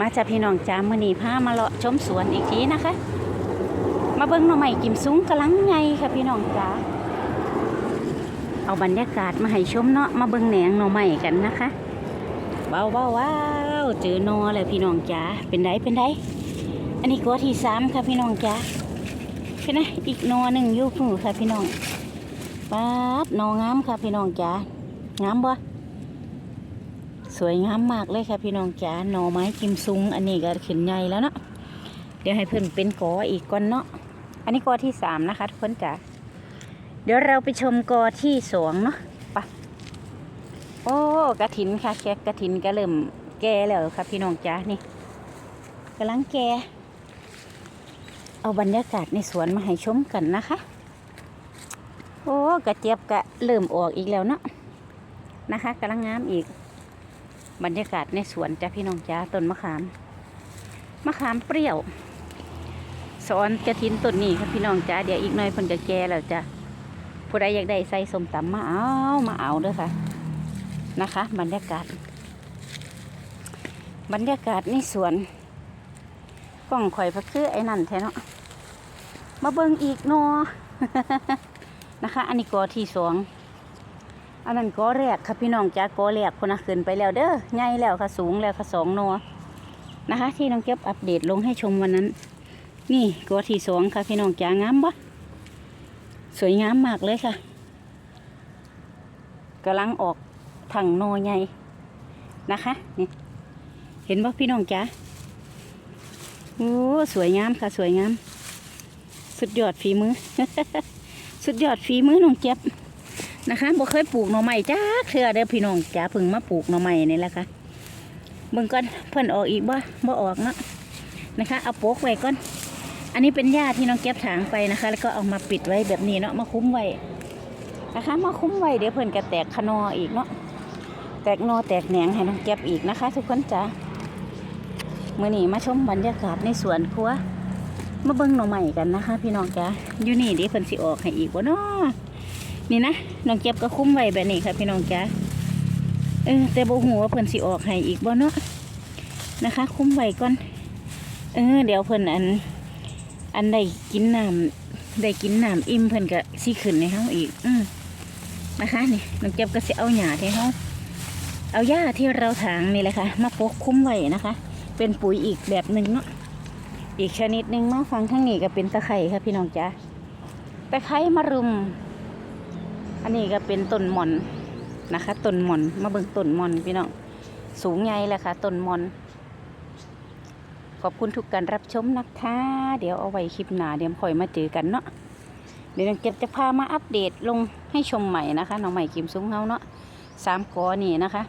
มาจากพี่น้องจ้ามื่อนี้พามาเลาะชมสวนอีกทีนะคะ มาเบิ้งหน่อไม้กิมซุ้งกำลังไงค่ะพี่น้องจ้าเอาบรรยากาศมาให้ชมเนาะมาเบิ้งแหนงหน่อไม้กันนะคะว้าวว้าว้าวเจอนอเลยพี่น้องจ้าเป็นไดเป็นไดอันนี้กัวที่สามค่ะพี่น้องจ้าเป็นไงอีกนอหนึ่งยู่ผู้ค่ะพี่น้องป๊าดหนองามค่ะพี่น้องจ้างามบ่ สวยงามมากเลยค่ะพี่น้องจ๋าหน่อไม้กิมซุง อันนี้ก็ขึ้นใหญ่แล้วเนาะเดี๋ยวให้เพิ่นเป็นกออีกก่อนเนาะอันนี้กอที่สามนะคะทุกคนจ๋าเดี๋ยวเราไปชมกอที่สองเนาะไปโอ้กระถินค่ะแกกระถินก็เริ่มแก่แล้วค่ะพี่น้องจ๋านี่กำลังแก่เอาบรรยากาศในสวนมาให้ชมกันนะคะ โอ้กระเจี๊ยบก็เริ่มออกอีกแล้วเนาะนะคะกำลังงามอีก บรรยากาศในสวนจ้าพี่น้องจ้าต้นมะขาม มะขามเปรี้ยวสอนจะทิ้นต้นนี้ครับพี่น้องจ้าเดี๋ยวอีกหน่อยเพิ่นจะแก่แล้วจ้ะผู้ใดอยากได้ใส่สมตำมาเอามาเอาเด้อค่ะนะคะ บรรยากาศ บรรยากาศในสวนกล้องข่อยพักคือไอ้นั่นแท้เนาะมาเบิ่งอีกเนอนะคะ อันนี้กอที่สอง อันนั้นกอแรกค่ะพี่น้องจ้ากอแรกคนนะขึ้นไปแล้วเด้อใหญ่แล้วค่ะสูงแล้วค่ะสองโนนะคะ ที่น้องเก็บอัปเดตลงให้ชมวันนั้น นี่กอที่สองค่ะพี่น้องจ้างามปะสวยงามมากเลยค่ะกำลังออกถังโนใหญ่นะคะนี่เห็นปะพี่น้องจ้าโอ้สวยงามค่ะสวยงาม สุดยอดฝีมือ สุดยอดฝีมือน้องเจ็บ นะคะบ่เคยปลูกหน่อไม้จ้าเทื่อเด้อพี่น้องจ้าพิ่งมาปลูกหน่อไม้นี่แหละค่ะเบิ่งก่อนเพิ่นออกอีกบ่บ่ออกเนาะนะคะเอาโปกไว้ก่อน อันนี้เป็นหญ้าที่น้องเก็บถางไปนะคะ แล้วก็เอามาปิดไว้แบบนี้เนาะมาคุ้มไว้นะคะ มาคุ้มไว้เดี๋ยวเพิ่นก็แตกขนออีกเนาะแตกนอแตกแหนงให้น้องเก็บอีกนะคะ ทุกคนจ้ามื้อนี้มาชมบรรยากาศในสวนครัวมาเบิ่งหน่อไม้กันนะคะ พี่น้องจ้าอยู่นี่เดี๋ยวเพิ่นสิออกให้อีกบ่เนาะ นี่นะน้องเก็บก็คุ้มไว้แบบนี้ค่ะพี่น้องจ้าเออแต่โบหูว่าเพิ่นสิออกให้อีกบ่เนาะนะคะ คุ้มไว้ก่อน เออ เดี๋ยวเพิ่นอัน อันได้กินน้ำได้กินน้ำอิ่มเพิ่นก็สิขึ้นในเฮาอีก อืมนะคะนี่น้องเก็บก็สิเอาหญ้าที่เฮาเอาหญ้าที่เราถางนี่แหละค่ะ มาปกคุ้มไว้นะคะ เป็นปุ๋ยอีกแบบหนึ่งเนาะอีกชนิดหนึ่งมาฟังทั้งนี้ก็เป็นตะไคร่ค่ะพี่น้องจ้าตะไคร่มะรุม อันนี้ก็เป็นต้นหมอนนะคะต้นหมอนมาเบิ่งต้นหมอนพี่น้องสูงใหญ่แหละค่ะต้นหมอน ขอบคุณทุกการรับชมนะคะ เดี๋ยวเอาไว้คลิปหน้าเดี๋ยวค่อยมาเจอกันเนาะเดี๋ยวน้องเก็บจะพามาอัปเดตลงให้ชมใหม่นะคะน้องใหม่กิมซุ้งเฮาเนาะสามกอนี่นะคะ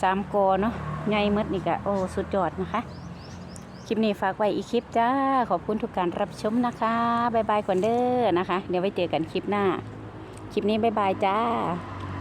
สามกอเนาะใหญ่หมดนี่ก็โอ้สุดยอดนะคะ คลิปนี้ฝากไว้อีกคลิปจ้า ขอบคุณทุกการรับชมนะคะบายบายก่อนเด้อนะคะ เดี๋ยวไว้เจอกันคลิปหน้า คลิปนี้บ๊ายบายจ้า